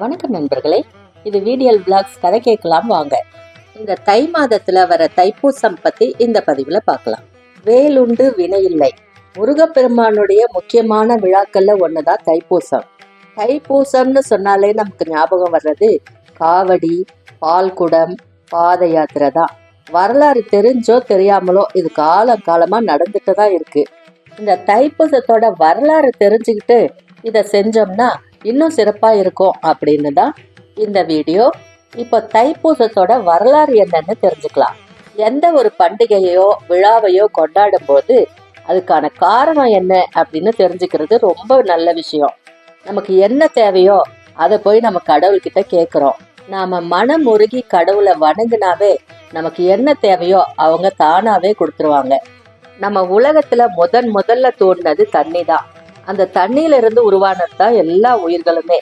வணக்கம் நண்பர்களே. இது வீடியல் பிளாக்ஸ் கதை கேட்கலாம் வாங்க. இந்த தை மாதத்துல வர தைப்பூசம் பத்தி இந்த பதிவுல பார்க்கலாம். வேலுண்டு வினையில்லை முருகப்பெருமானுடைய முக்கியமான விழாக்கள்ல ஒண்ணுதான் தைப்பூசம். தைப்பூசம்னு சொன்னாலே நமக்கு ஞாபகம் வர்றது காவடி பால்குடம் பாத யாத்திரை தான். வரலாறு தெரிஞ்சோ தெரியாமலோ இது காலம் காலமா நடந்துட்டு தான் இருக்கு. இந்த தைப்பூசத்தோட வரலாறு தெரிஞ்சுக்கிட்டு இதை செஞ்சோம்னா இன்னும் சிறப்பாக இருக்கும் அப்படின்னு தான் இந்த வீடியோ. இப்போ தைப்பூசத்தோட வரலாறு என்னன்னு தெரிஞ்சுக்கலாம். எந்த ஒரு பண்டிகையோ விழாவையோ கொண்டாடும் போது அதுக்கான காரணம் என்ன அப்படின்னு தெரிஞ்சுக்கிறது ரொம்ப நல்ல விஷயம். நமக்கு என்ன தேவையோ அதை போய் நம்ம கடவுள்கிட்ட கேட்குறோம். நாம மனம் உருகி கடவுளை வணங்கினாவே நமக்கு என்ன தேவையோ அவங்க தானாவே கொடுத்துருவாங்க. நம்ம உலகத்துல முதன் முதல்ல தோன்றது தண்ணி தான் அந்த தண்ணியில இருந்து உருவானது தான் எல்லா உயிர்களுமே.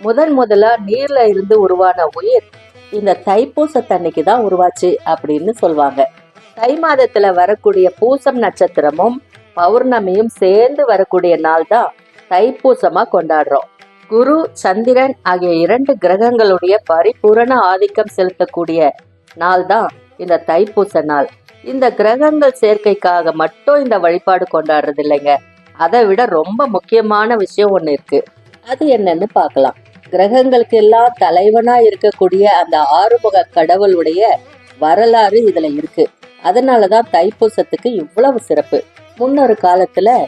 முதன் முதலா நீர்ல இருந்து உருவான உயிர் இந்த தைப்பூச தண்ணிக்கு தான் உருவாச்சு அப்படின்னு சொல்லுவாங்க தை மாதத்துல வரக்கூடிய பூசம் நட்சத்திரமும் பௌர்ணமியும் சேர்ந்து வரக்கூடிய நாள் தான் தைப்பூசமா கொண்டாடுறோம். குரு சந்திரன் ஆகிய இரண்டு கிரகங்களுடைய பரிபூரண ஆதிக்கம் செலுத்தக்கூடிய நாள் தான் இந்த தைப்பூச நாள். இந்த கிரகங்கள் சேர்க்கைக்காக மட்டும் இந்த வழிபாடு கொண்டாடுறது இல்லைங்க அதை விட ரொம்ப முக்கியமான விஷயம் ஒன்று இருக்கு. அது என்னன்னு பார்க்கலாம். கிரகங்களுக்கு எல்லாம் தலைவனா இருக்கக்கூடிய அந்த ஆறுமுக கடவுளுடைய வரலாறு இதுல இருக்கு. அதனாலதான் தைப்பூசத்துக்கு இவ்வளவு சிறப்பு. முன்னொரு காலத்துல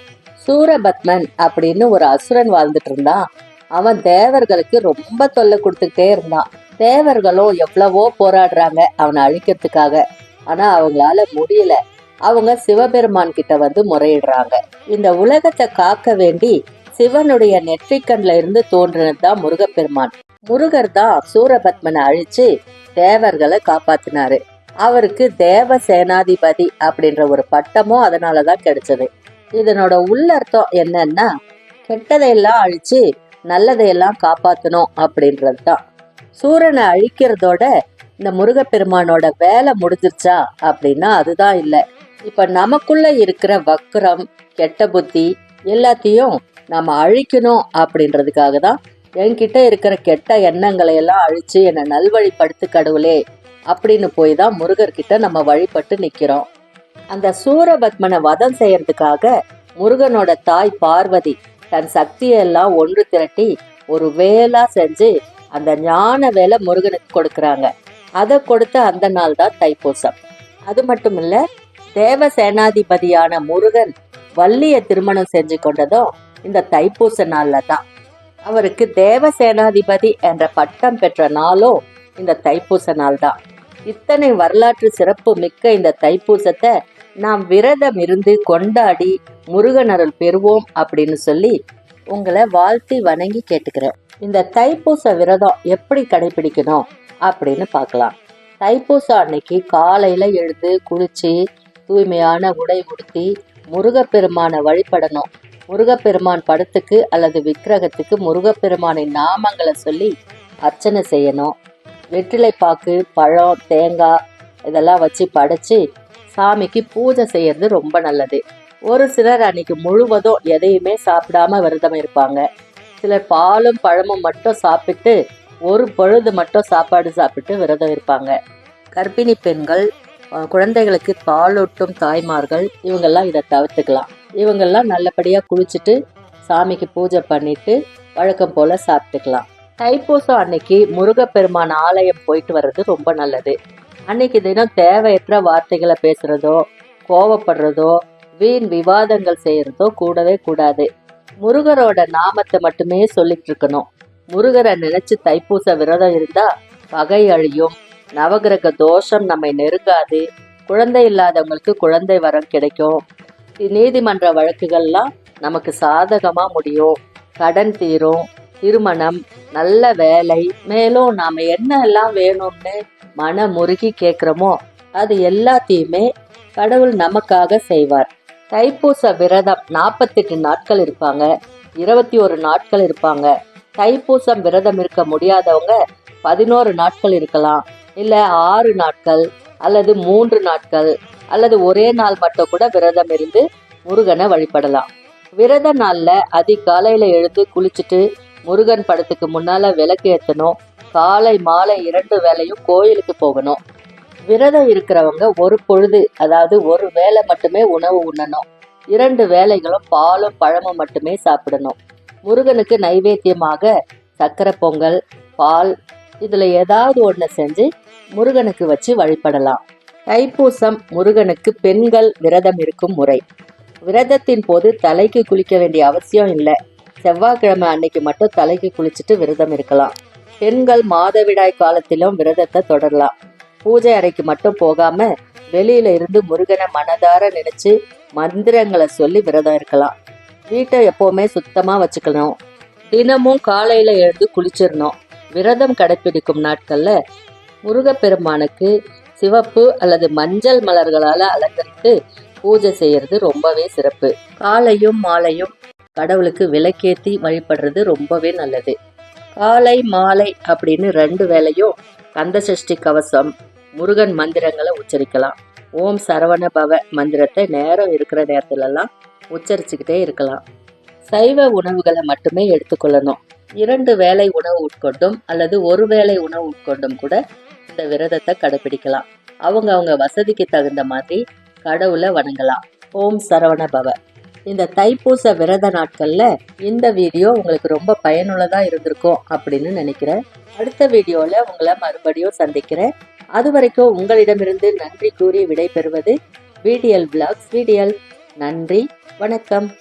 சூரபத்மன் அப்படின்னு ஒரு அசுரன் வாழ்ந்துட்டு இருந்தான். அவன் தேவர்களுக்கு ரொம்ப தொல்லை கொடுத்துக்கிட்டே இருந்தான். தேவர்களும் எவ்வளவோ போராடுறாங்க அவனை அழிக்கிறதுக்காக. ஆனா அவங்களால முடியல. அவங்க சிவபெருமான் கிட்ட வந்து முறையிடுறாங்க. இந்த உலகத்தை காக்க வேண்டி சிவனுடைய நெற்றிக்கண்ல இருந்து தோன்றினது தான் முருகப்பெருமான். முருகர் தான் சூரபத்மனை அழிச்சு தேவர்களை காப்பாத்தினாரு. அவருக்கு தேவ சேனாதிபதி அப்படின்ற ஒரு பட்டமும் அதனாலதான் கிடைச்சது. இதனோட உள்ளர்த்தம் என்னன்னா கெட்டதையெல்லாம் அழிச்சு நல்லதையெல்லாம் காப்பாத்தணும் அப்படின்றது தான். சூரனை அழிக்கிறதோட இந்த முருகப்பெருமானோட வேலை முடிஞ்சிருச்சா அப்படின்னா அதுதான் இல்லை. இப்ப நமக்குள்ள இருக்கிற வக்கரம் கெட்ட புத்தி எல்லாத்தையும் நம்ம அழிக்கணும் அப்படின்றதுக்காக தான் என்கிட்ட இருக்கிற கெட்ட எண்ணங்களை எல்லாம் அழிச்சு என்னை நல்வழிப்படுத்து கடவுளே அப்படின்னு போய் தான் முருகர்கிட்ட நம்ம வழிபட்டு நிக்கிறோம். அந்த சூரபத்மனை வதம் செய்யறதுக்காக முருகனோட தாய் பார்வதி தன் சக்தியெல்லாம் ஒன்று திரட்டி ஒரு வேலா செஞ்சு அந்த ஞான வேலை முருகனுக்கு கொடுக்கறாங்க. அதை கொடுத்த அந்த நாள் தான் தைப்பூசம். அது மட்டும் இல்லை தேவ சேனாதிபதியான முருகன் வள்ளிய திருமணம் செஞ்சு கொண்டதும் இந்த தைப்பூச நாள்ல தான் அவருக்கு தேவ சேனாதிபதி என்ற பட்டம் பெற்ற நாளும் இந்த தைப்பூச நாள் தான் இத்தனை வரலாற்று சிறப்பு மிக்க இந்த தைப்பூசத்தை நாம் விரதம் இருந்து கொண்டாடி முருகன் அருள் பெறுவோம் அப்படின்னு சொல்லி உங்களை வாழ்த்தி வணங்கி கேட்டுக்கிறேன். இந்த தைப்பூச விரதம் எப்படி கடைபிடிக்கணும் அப்படின்னு பார்க்கலாம். தைப்பூசம் அன்னைக்கு காலையில எழுந்து குளிச்சு தூய்மையான உடை உடுத்தி முருகப்பெருமானை வழிபடணும். முருகப்பெருமான் படத்துக்கு அல்லது விக்கிரகத்துக்கு முருகப்பெருமானின் நாமங்களை சொல்லி அர்ச்சனை செய்யணும். வெற்றிலை பாக்கு பழம் தேங்காய் இதெல்லாம் வச்சு படைச்சி சாமிக்கு பூஜை செய்யறது ரொம்ப நல்லது. ஒரு சிலர் அன்னைக்கு முழுவதும் எதையுமே சாப்பிடாம விரதம் இருப்பாங்க. சிலர் பாலும் பழமும் மட்டும் சாப்பிட்டு ஒரு பொழுது மட்டும் சாப்பாடு சாப்பிட்டு விரதம் இருப்பாங்க. கர்ப்பிணி பெண்கள் குழந்தைகளுக்கு பாலூட்டும் தாய்மார்கள் இவங்கெல்லாம் இதை தவிர்த்துக்கலாம். இவங்கெல்லாம் நல்லபடியாக குளிச்சுட்டு சாமிக்கு பூஜை பண்ணிட்டு வழக்கம் போல சாப்பிட்டுக்கலாம். தைப்பூசம் அன்னைக்கு முருகப்பெருமான் ஆலயம் போயிட்டு வர்றது ரொம்ப நல்லது. அன்னைக்கு தினம் தேவையற்ற வார்த்தைகளை பேசுறதோ கோவப்படுறதோ வீண் விவாதங்கள் செய்யறதோ கூடவே கூடாது. முருகரோட நாமத்தை மட்டுமே சொல்லிட்டு இருக்கணும். முருகரை நினைச்சு தைப்பூச விரதம் இருந்தா பகை அழியும் நவகிரக தோஷம் நம்மை நெருங்காது. குழந்தை இல்லாதவங்களுக்கு குழந்தை வரம் கிடைக்கும். நீதிமன்ற வழக்குகள்லாம் நமக்கு சாதகமாக முடியும். கடன் தீரும் திருமணம் நல்ல வேலை மேலும் நாம் என்ன எல்லாம் வேணும்னு மன முருகி கேட்குறோமோ அது எல்லாத்தையுமே கடவுள் நமக்காக செய்வார். தைப்பூச விரதம் நாற்பத்தெட்டு நாட்கள் இருப்பாங்க. இருபத்தி ஒரு நாட்கள் இருப்பாங்க. தைப்பூசம் விரதம் இருக்க முடியாதவங்க பதினோரு நாட்கள் இருக்கலாம். இல்ல ஆறு நாட்கள் அல்லது மூன்று நாட்கள் அல்லது ஒரே நாள் மட்டும் கூட விரதம் இருந்து முருகனை வழிபடலாம். விரத நாள்ல அதிகாலையில எழுந்து குளிச்சுட்டு முருகன் படத்துக்கு முன்னால விளக்கு ஏற்றணும் காலை மாலை இரண்டு வேலையும் கோயிலுக்கு போகணும். விரதம் இருக்கிறவங்க ஒரு பொழுது அதாவது ஒரு வேளை மட்டுமே உணவு உண்ணணும். இரண்டு வேலைகளும் பாலும் பழமும் மட்டுமே சாப்பிடணும். முருகனுக்கு நைவேத்தியமாக சக்கரை பொங்கல் பால் இதில் ஏதாவது ஒன்று செஞ்சு முருகனுக்கு வச்சு வழிபடலாம். தைப்பூசம் முருகனுக்கு பெண்கள் விரதம் இருக்கும் முறை. விரதத்தின் போது தலைக்கு குளிக்க வேண்டிய அவசியம் இல்லை. செவ்வாய்க்கிழமை அன்னைக்கு மட்டும் தலைக்கு குளிச்சுட்டு விரதம் இருக்கலாம். பெண்கள் மாதவிடாய் காலத்திலும் விரதத்தை தொடரலாம். பூஜை அறைக்கு மட்டும் போகாம வெளியில இருந்து முருகனை மனதார நினைச்சு மந்திரங்களை சொல்லி விரதம் இருக்கலாம். வீட்டை எப்பவுமே சுத்தமா வச்சுக்கணும். தினமும் காலையில எழுந்து குளிச்சிடணும். விரதம் கடைப்பிடிக்கும் நாட்கள்ல முருகப்பெருமானுக்கு சிவப்பு அல்லது மஞ்சள் மலர்களால அலங்கரித்து பூஜை செய்யறது ரொம்பவே சிறப்பு. காலையும் மாலையும் கடவுளுக்கு விளக்கேத்தி வழிபடுறது ரொம்பவே நல்லது. காலை மாலை அப்படின்னு ரெண்டு வேளையும் கந்த சஷ்டி கவசம் முருகன் மந்திரங்களை உச்சரிக்கலாம். ஓம் சரவண பவ மந்திரத்தை நேரம் இருக்கிற நேரத்துலலாம் உச்சரிச்சுக்கிட்டே இருக்கலாம். சைவ உணவுகளை மட்டுமே எடுத்துக்கொள்ளணும். இரண்டு வேளை உணவு உட்கொண்டும் அல்லது ஒரு வேளை உணவு உட்கொண்டும் கூட இந்த விரதத்தை கடைபிடிக்கலாம் அவங்க அவங்க வசதிக்கு தகுந்த மாதிரி கடவுளை வணங்கலாம். ஓம் சரவண பவ. இந்த தைப்பூச விரத நாட்களில் இந்த வீடியோ உங்களுக்கு ரொம்ப பயனுள்ளதாக இருந்திருக்கும் அப்படின்னு நினைக்கிறேன். அடுத்த வீடியோவில் உங்களை மறுபடியும் சந்திக்கிறேன். அது வரைக்கும் உங்களிடமிருந்து நன்றி கூறி விடைபெறுவது விடிஎல் பிளாக்ஸ் விடிஎல் நன்றி வணக்கம்.